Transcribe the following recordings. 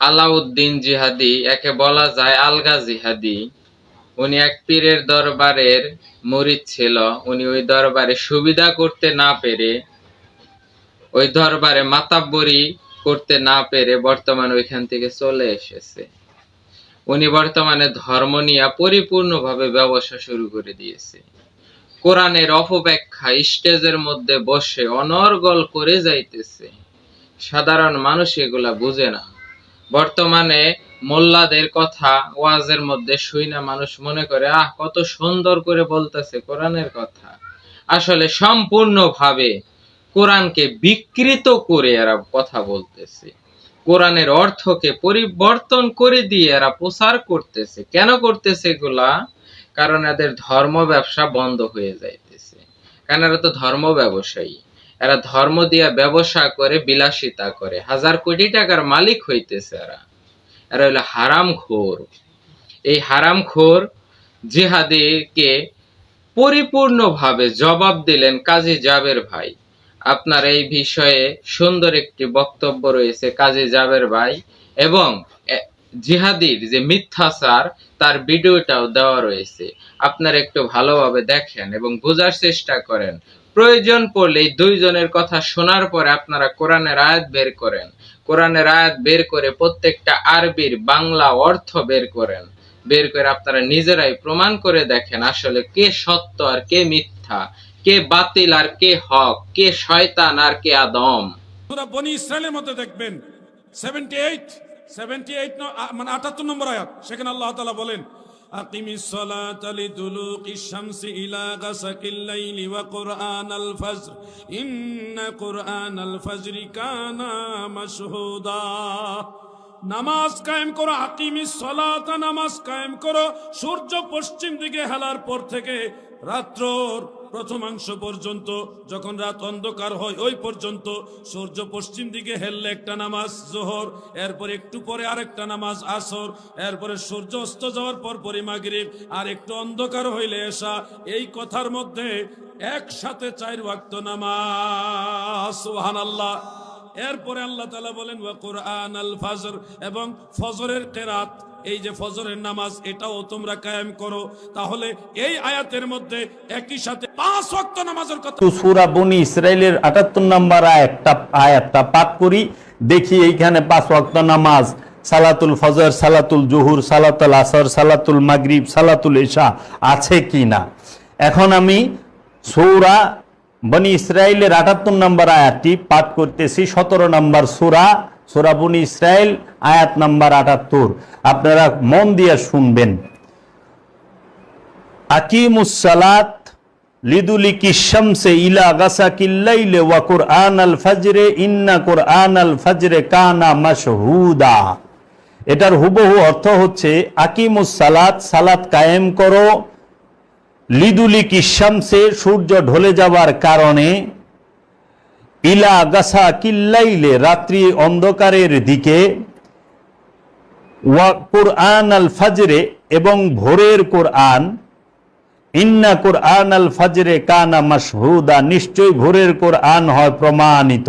আলাউদ্দিন জিহাদি, একে বলা যায় আলগা জিহাদি। উনি এক পীরের দরবারের মুরিদ ছিল। উনি ওই দরবারে সুবিধা করতে না পেরে, ওই দরবারে মাতাব্বরি করতে না পেরে বর্তমানে ওইখান থেকে চলে এসেছে। উনি বর্তমানে ধর্ম নিয়ে পরিপূর্ণভাবে ব্যবসা শুরু করে দিয়েছে। কোরআনের অপব্যাখ্যা স্টেজের মধ্যে বসে অনর্গল করে যাইতেছে। সাধারণ মানুষ এগুলা বুঝে না। বর্তমানে মোল্লাদের কথা ওয়াজের মধ্যে শুই না মানুষ মনে করে, আহ, কত সুন্দর করে বলতেছে কোরআনের কথা। আসলে সম্পূর্ণভাবে কোরআনকে বিকৃত করে এরা কথা বলতেছে। কোরআনের অর্থকে পরিবর্তন করে দিয়ে এরা প্রচার করতেছে। কেন করতেছে এগুলা? কারণ এদের ধর্ম ব্যবসা বন্ধ হয়ে যাইতেছে। কারণ এরা তো ধর্ম ব্যবসায়ী। এরা ধর্ম দিয়া ব্যবসা করে, বিলাসিতা করে। হাজার কোটি টাকার মালিক হইতেছে এরা। এরা হলো হারাম খোর। এই হারাম খোর জিহাদিকে পরিপূর্ণভাবে জবাব দিলেন কাজী জাবের ভাই। আপনার এই বিষয়ে সুন্দর একটি বক্তব্য রয়েছে কাজী জাবের ভাই এবং জিহাদির যে মিথ্যাচার, তার ভিডিওটাও দেওয়া রয়েছে। আপনারা একটু ভালোভাবে দেখেন এবং বোঝার চেষ্টা করেন প্রয়োজন পড়লে দুইজনের কথা শোনার পরে আপনারা কোরআনের আয়াত বের করেন। কোরআনের আয়াত বের করে প্রত্যেকটা আরবির বাংলা অর্থ বের করেন। বের করে আপনারা নিজেরাই প্রমাণ করে দেখেন আসলে কে সত্য আর কে মিথ্যা, কে বাতিল আর কে হক, কে শয়তান আর কে আদম। সুরা বনি ইসরায়েলের মধ্যে দেখবেন সেভেন্টি এইট সেভেন্টি এইট মানে আটাত্তর নম্বর আয়াত, সেখানে আল্লাহ তালা বলেন أقم الصلاة لدلوق الشمس إلى غسق الليل وقرآن الفجر إن قرآن الفجر كان مشهودا নামাজ কায়েম করো আকিমি সলাতা নামাজ কায়েম করো সূর্য পশ্চিম দিকে হেলার পর থেকে রাত্র প্রথমাংশ পর্যন্ত যখন রাত অন্ধকার হয়, ওই পর্যন্ত সূর্য পশ্চিম দিকে হেললে একটা নামাজ জোহর, এরপর একটু পরে আরেকটা নামাজ আসর, এরপরে সূর্য অস্ত যাওয়ার পর পরে মাগরিব, আর একটু অন্ধকার হইলে এসা এই কথার মধ্যে একসাথে চার ওয়াক্ত নামাজ, সুবহানাল্লাহ। এরপরে আল্লাহ তালা বলেন, ওয়া কোরআন আল ফাজর, এবং ফজরের কেরাত। এই যে ফজরের নামাজ, এটাও তোমরা কায়েম করো। তাহলে এই আয়াতের মধ্যে একই সাথে পাঁচ ওয়াক্ত নামাজের কথা সুরা বনি ইসরায়েলের আটাত্তর নম্বর আয়াতটা আয়াতটা পাঠ করি। দেখি এইখানে পাঁচ ওয়াক্ত নামাজ, সালাতুল ফজর, সালাতুল জহুর, সালাতুল আসর, সালাতুল মাগরিব, সালাতুল ইশা আছে কি না এখন আমি সৌরা বনি ইসরায়েলের আটাত্তর নম্বর আয়াতটি পাঠ করতেছি। সতেরো নম্বর সুরা সুরা বনি ইসরায়েল আয়াত নাম্বার আটাত্তর। আপনারা মন দিয়ে শুনবেন। আকিমুসালাত লিদুলিকি শামসে ইলা গাসাকিল্লাইলে ওয়া কুরআন আল ফাজরে ইন্না কুরআন আল ফাজরে কানা মাশহুদা। এটার হুবহু অর্থ হচ্ছে আকিমুস সালাত সালাত কায়েম করো। লিদুলিকি শামসে সূর্য ঢলে যাওয়ার কারণে ইলা গাসা কিল্লাইলে, রাত্রি অন্ধকারের দিকে কুরআন আল ফাজরে এবং ভোরের কোরআন, ইন্না কোরআন আল ফাজরে কানা মাসহুদা নিশ্চয় ভোরের কোরআন হয় প্রমাণিত।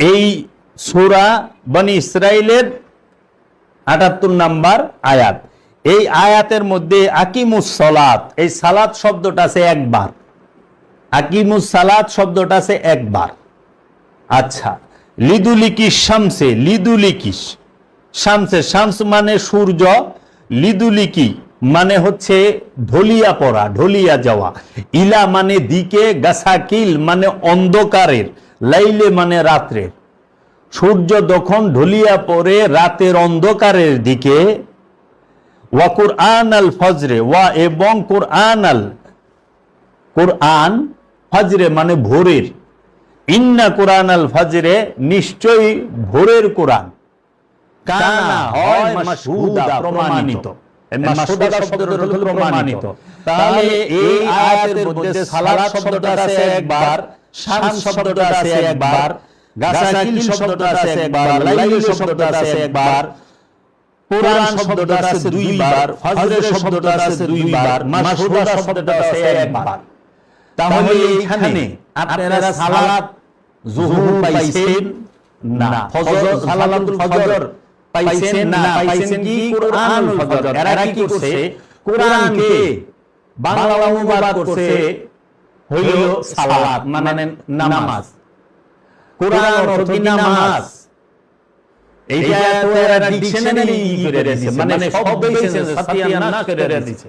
এই সুরা বনি ইসরায়েলের আটাত্তর নাম্বার আয়াত। এই আয়াতের মধ্যে আকিমুস সালাত, এই সালাত শব্দটা আছে একবার। আকিমুস সালাত শব্দটা আছে একবার। আচ্ছা লিদুলিকিস শামসে লিদুলিকিস। শামসে শামস মানে সূর্য, লিদুলিকি মানে হচ্ছে ঢলিয়া পড়া, ঢলিয়া যাওয়া। ইলা মানে দিকে, গাছাকিল মানে অন্ধকারের, লাইলে মানে রাত্রের। সূর্য যখন ঢলিয়া পড়ে রাতের অন্ধকারের দিকে, ওয়া কুরআন আল ফজরে, ওয়া এবং কুরআন আল কোরআন ফজরে মানে ভোরের। ইন্না কোরআন আল ফজরে নিশ্চয়ই ভোরের কোরআন। কানা হয় মাসহুদা প্রমাণিত। এই মাসহুদা শব্দটা হলো প্রমাণিত। তাহলে এই আয়াতের মধ্যে সালাত শব্দটা আছে একবার শাম শব্দটা আছে একবার গাসাকিল শব্দটা আছে একবার লাইল শব্দটা আছে একবার কোরআন শব্দটা আছে দুইবার ফজরের শব্দটা আছে দুইবার মাসহুদা শব্দটা আছে একবার। তাহলে এইখানে আপনারা সালাত জুহুর পাইছেন না। ফজর সালাতুল ফজর পাইছেন না। পাইছেন কি? কোরআনুল ফজর। এরা কি করছে? কোরআনকে বাংলা অনুবাদ করছে হইল সালাত মানে নামাজ। কোরআন অর্থ কি নামাজ? এইটা তো এরা ডিকশনারি করে দিয়েছে মানে শব্দ দিয়েছে সাতিয়ানাশ করে দিয়েছে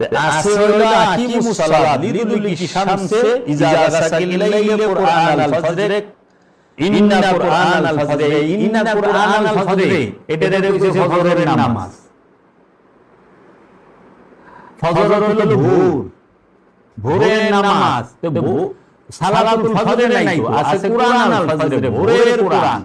আছে হলো আকিমুস সালাত লিদুলিকি শামসে ইজা গাসাকিল লাইলি কুরআন আল ফজরে ইন্না কুরআন আল ফজরে ইন্না কুরআন আল ফজরে এটা হচ্ছে ফজরের নামাজ. ফজর হলো ভোর ভোরের নামাজ. তো ভো- সালাতুল ফজরে নাই তো আছে কুরআন আল ফজরে ভোরের কোরআন।